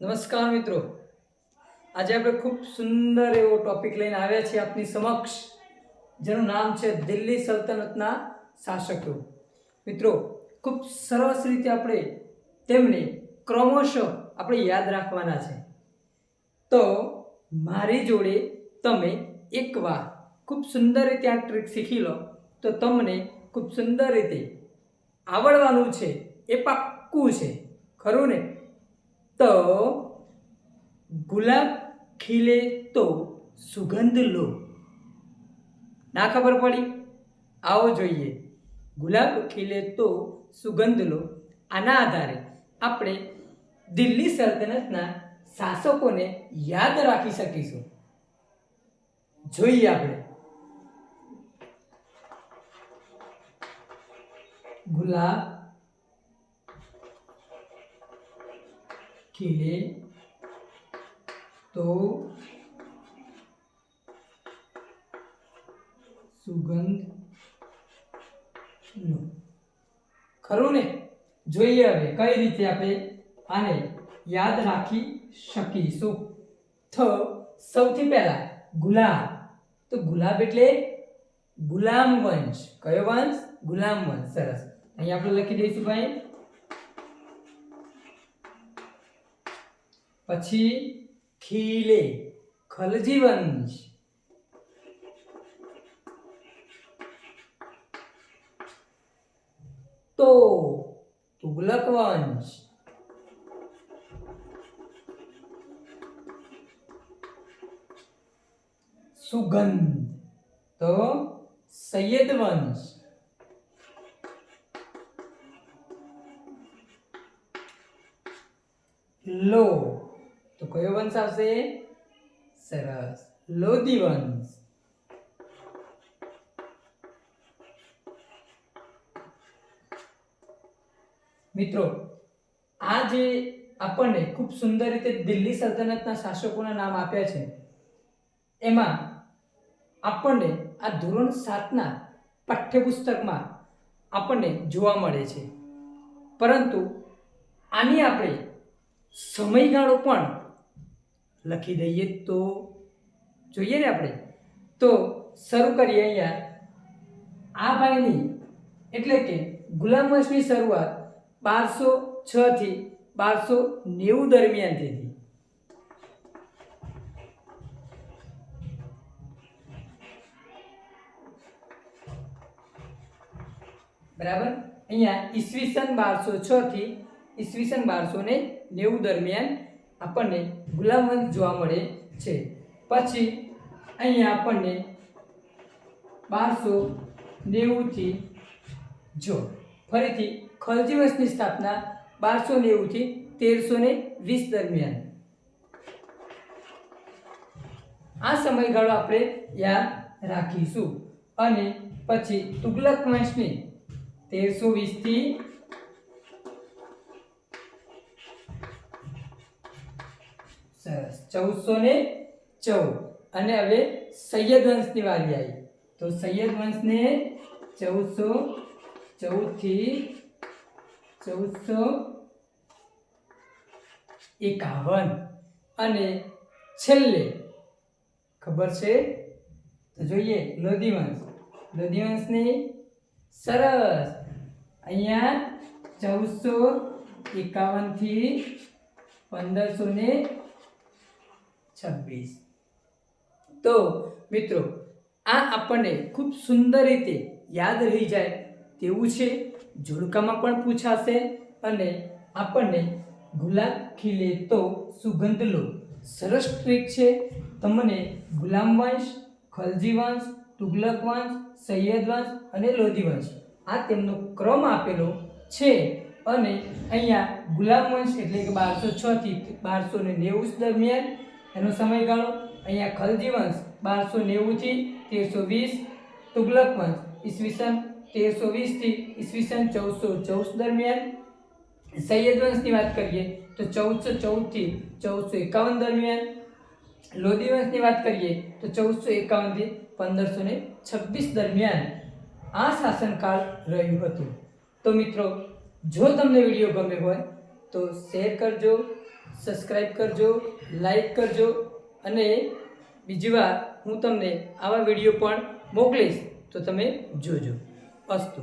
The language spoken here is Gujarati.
નમસ્કાર મિત્રો. આજે આપણે ખૂબ સુંદર એવો ટોપિક લઈને આવ્યા છીએ આપની સમક્ષ, જેનું નામ છે દિલ્હી સલ્તનતના શાસકો. મિત્રો, ખૂબ સરસ રીતે આપણે તેમને ક્રમશઃ આપણે યાદ રાખવાના છે. તો મારી જોડે તમે એકવાર ખૂબ સુંદર રીતે આ ટ્રીક શીખી લો, તો તમને ખૂબ સુંદર રીતે આવડવાનું છે, એ પાક્કું છે. ખરું ને? તો ગુલાબ ખીલે તો સુગંધ લો. ના ખબર પડી? આવો જોઈએ. ગુલાબ ખીલે તો સુગંધ લો. આના આધારે આપણે દિલ્હી સલ્તનતના શાસકોને યાદ રાખી શકીશું. જોઈએ આપણે. ગુલાબ ખીલે તો સુગંધ લો. ખરું ને? જોઈએ હવે કઈ રીતે આપણે આને યાદ રાખી શકીશું. થ, સૌથી પહેલા ગુલાબ. તો ગુલાબ એટલે ગુલામ વંશ કયો વંશ? ગુલામ વંશ સરસ. અહીં આપણે લખી દઈશું ભાઈ. પછી ખીલે ખલજી વંશ તો તુગલક વંશ સુગંધ. તો સૈયદ વંશ લો. તો કયો વંશ આવશે? સરસ. લોધી વંશ. મિત્રો, આ જે આપણને ખૂબ સુંદર રીતે દિલ્હી સલ્તનતના શાસકોના નામ આપ્યા છે, એમાં આપણને આ ધોરણ સાતના પાઠ્યપુસ્તકમાં આપણને જોવા મળે છે. પરંતુ આની આપણે સમયગાળો પણ લખી દઈએ તો જોઈએ ને આપણે. તો શરૂ કરીએ અહીંયા. આ ભાઈની એટલે કે ગુલામ વંશની શરૂઆત બારસો છ થી બારસો નેવું દરમિયાન થઈ હતી. બરાબર? અહીંયા ઈસવીસન બારસો છ થી ઈસવીસન બારસો ને નેવું દરમિયાન આપણને ગુલામ વંશ જોવા મળે છે. પછી અહીંયા આપણને બારસો નેવુંથી જો, ફરીથી ખલજી વંશની સ્થાપના બારસો નેવુંથી તેરસો ને વીસ દરમિયાન. આ સમયગાળો આપણે યાદ રાખીશું. અને પછી તુગલક વંશની તેરસો વીસથી સરસ. ચૌદસો ને ચૌદ. અને હવે સૈયદ વંશની વારી આવી. તો સૈયદ વંશને ચૌદસો ચૌદથી ચૌદસો એકાવન. અને છેલ્લે, ખબર છે? તો જોઈએ લોધીવંશ લોધી વંશની સરસ. અહીંયા ચૌદસો એકાવનથી પંદરસો ને છવ્વીસ. તો મિત્રો, આ આપણને ખૂબ સુંદર રીતે યાદ રહી જાય તેવું છે. જોડકામાં પણ પૂછાશે અને આપણને ગુલાબ ખીલે તો સુગંધ લો. સરસ ટ્રીક છે. તમને ગુલામ વંશ, ખલજી વંશ, તુગલક વંશ, સૈયદ વંશ અને લોધી વંશ આ તેમનો ક્રમ આપેલો છે. અને અહીંયા ગુલામ વંશ એટલે કે બારસો છ થી બારસો ને નેવું દરમિયાન એનો સમયગાળો અહીંયા ખલજી વંશ બારસો નેવુંથી તેરસો વીસ તુગલક વંશ ઈસવીસન તેરસો વીસથી ઈસવીસન ચૌદસો ચૌદ દરમિયાન. સૈયદ વંશની વાત કરીએ તો ચૌદસો ચૌદથી ચૌદસો એકાવન દરમિયાન. લોધી વંશની વાત કરીએ તો ચૌદસો એકાવનથી પંદરસો ને છવ્વીસ દરમિયાન આ શાસનકાળ રહ્યું હતું. તો મિત્રો, જો તમને વીડિયો ગમ્યો હોય તો શેર કરજો સબસ્ક્રાઈબ કરજો લાઈક કરજો અને બીજી વાર હું તમને આવા વીડિયો પણ મોકલીશ તો તમે જોજો. અસ્તુ.